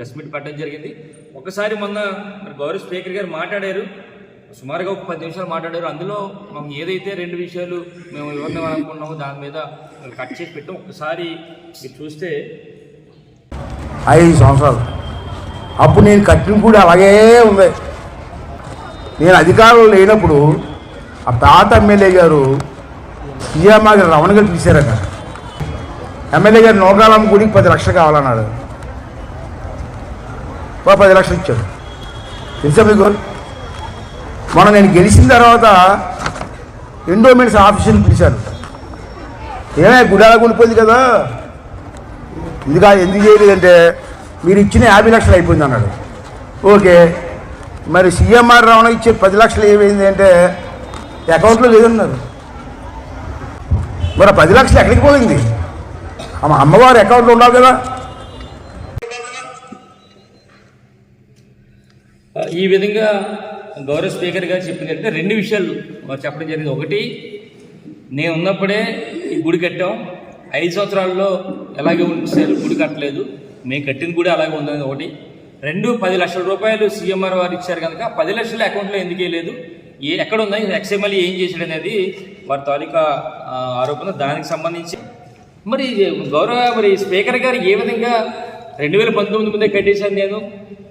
Press meet పెట్టడం జరిగింది. ఒకసారి మొన్న మరి గౌరవ స్పీకర్ గారు మాట్లాడారు. సుమారుగా ఒక పది నిమిషాలు మాట్లాడారు. అందులో మాకు ఏదైతే రెండు విషయాలు మేము వివరణ అనుకున్నామో దాని మీద కట్ చేసి పెట్టాం. ఒకసారి మీరు చూస్తే ఐదు సంవత్సరాలు. అప్పుడు నేను కట్టిన కూడా అలాగే ఉంది. నేను అధికారంలో లేనప్పుడు ఆ పాత ఎమ్మెల్యే గారు సీఎంఆర్ గారు రమణ గారు పిలిచారట. ఎమ్మెల్యే గారు నోకాలం గుడికి పది లక్షలు కావాలన్నాడు. ఓ పది లక్షలు ఇచ్చాడు. తెలుసా మీకు మొన్న నేను గెలిచిన తర్వాత ఎండోమెంట్స్ ఆఫీసుని పిలిచాను ఏమే గుడాల అలా ఉండిపోయింది కదా? ఎందుకు ఎందుకు చేయలేదంటే మీరు ఇచ్చిన యాభై లక్షలు అయిపోయింది అన్నాడు. ఓకే మరి సీఎంఆర్ రమణ ఇచ్చే పది లక్షలు ఏమైంది అంటే అకౌంట్లో లేదన్నారు. మరి పది లక్షలు ఎక్కడికి పోయింది? అమ్మ అమ్మవారి అకౌంట్లో ఉండాలి కదా. ఈ విధంగా గౌరవ స్పీకర్ గారు చెప్పిందంటే రెండు విషయాలు చెప్పడం జరిగింది. ఒకటి నేను ఉన్నప్పుడే ఈ గుడి కట్టాం. ఐదు సంవత్సరాల్లో ఎలాగే ఉంచారు గుడి కట్టలేదు. మేము కట్టిన గుడి అలాగే ఉందని ఒకటి. రెండు పది లక్షల రూపాయలు సీఎంఆర్ వారు ఇచ్చారు కనుక పది లక్షల అకౌంట్లో ఎందుకు వేయలేదు? ఏ ఎక్కడ ఉందని ఎక్స్ఎంఎల్ ఏం చేశాడు అనేది వారి తాలూకా ఆరోపణ. దానికి సంబంధించి మరి గౌరవ మరి స్పీకర్ గారు ఏ విధంగా రెండు వేల పంతొమ్మిది ముందే కట్టేశాను నేను.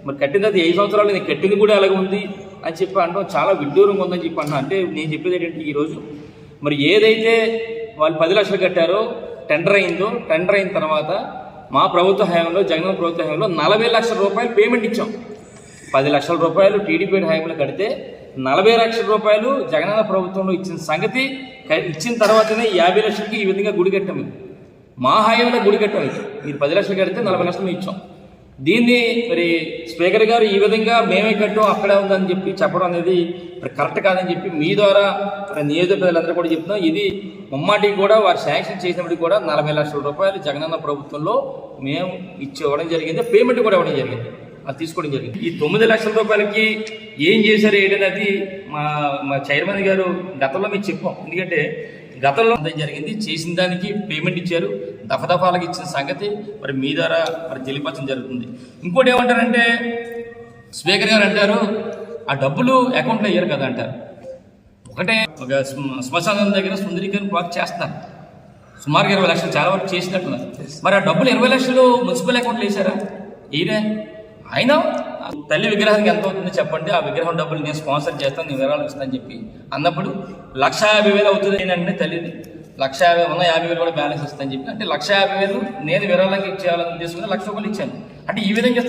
మరి కట్టిన తర్వాత ఐదు సంవత్సరాలు నేను కట్టింది కూడా అలాగే ఉంది అని చెప్పి అంటాం. చాలా విడ్డూరంగా ఉందని చెప్పి అంటున్నా అంటే నేను చెప్పేది ఏంటంటే ఈరోజు మరి ఏదైతే వాళ్ళు పది లక్షలు కట్టారో టెండర్ అయిందో టెండర్ అయిన తర్వాత మా ప్రభుత్వ హయాంలో జగన్ ప్రభుత్వ హయాంలో నలభై లక్షల రూపాయలు పేమెంట్ ఇచ్చాం. పది లక్షల రూపాయలు టీడీపీ హయాంలో కడితే నలభై లక్షల రూపాయలు జగనన్న ప్రభుత్వంలో ఇచ్చిన సంగతి ఇచ్చిన తర్వాతనే యాభై లక్షలకి ఈ విధంగా గుడి కట్టాము మా హయాంలో గుడి కట్టాము ఇది. మీరు పది లక్షలు కడితే నలభై లక్షలు ఇచ్చాం. దీన్ని మరి స్పీకర్ గారు ఈ విధంగా మేమే కట్టాం అక్కడే ఉందని చెప్పి చెప్పడం అనేది మరి కరెక్ట్ కాదని చెప్పి మీ ద్వారా నియోజక ప్రజలందరూ కూడా చెప్తున్నాం. ఇది ముమ్మాటికి కూడా వారు శాంక్షన్ చేసినప్పటికి కూడా నలభై లక్షల రూపాయలు జగనన్న ప్రభుత్వంలో మేము ఇచ్చి ఇవ్వడం జరిగింది. పేమెంట్ కూడా ఇవ్వడం జరిగింది. అది తీసుకోవడం జరిగింది. ఈ తొమ్మిది లక్షల రూపాయలకి ఏం చేశారు ఏంటనేది మా మా చైర్మన్ గారు గతంలో మీకు చెప్పాం. ఎందుకంటే గతంలో జరిగింది. చేసిన దానికి పేమెంట్ ఇచ్చారు. దఫదఫాలకు ఇచ్చిన సంగతి మరి మీ ద్వారా మరి తెలియపరచడం జరుగుతుంది. ఇంకోటి ఏమంటారంటే స్పీకర్ గారు అంటారు ఆ డబ్బులు అకౌంట్లో వేయరు కదా అంటారు. ఒకటే ఒక శ్మ- శ్మశానం దగ్గర సుందరీకరణ వర్క్ చేస్తున్నారు సుమారుగా ఇరవై లక్షలు చాలా వరకు చేసినట్టున్నారు. మరి ఆ డబ్బులు ఇరవై లక్షలు మున్సిపల్ అకౌంట్లో వేసారా ఈయనే అయినా తల్లి విగ్రహానికి ఎంత అవుతుందో చెప్పండి. ఆ విగ్రహం డబ్బులు నేను స్పాన్సర్ చేస్తాను నేను వివరాలు ఇస్తానని చెప్పి అన్నప్పుడు లక్ష యాభై వేలు అవుతుంది ఏంటంటే తల్లిది లక్ష యాభై ఉన్న యాభై వేలు కూడా బ్యాలెన్స్ ఇస్తాను చెప్పి. అంటే లక్ష యాభై వేలు నేను విరాళంగా ఇచ్చేయాలని తీసుకుని లక్ష రూపాయలు ఇచ్చాను. అంటే ఈ విధంగా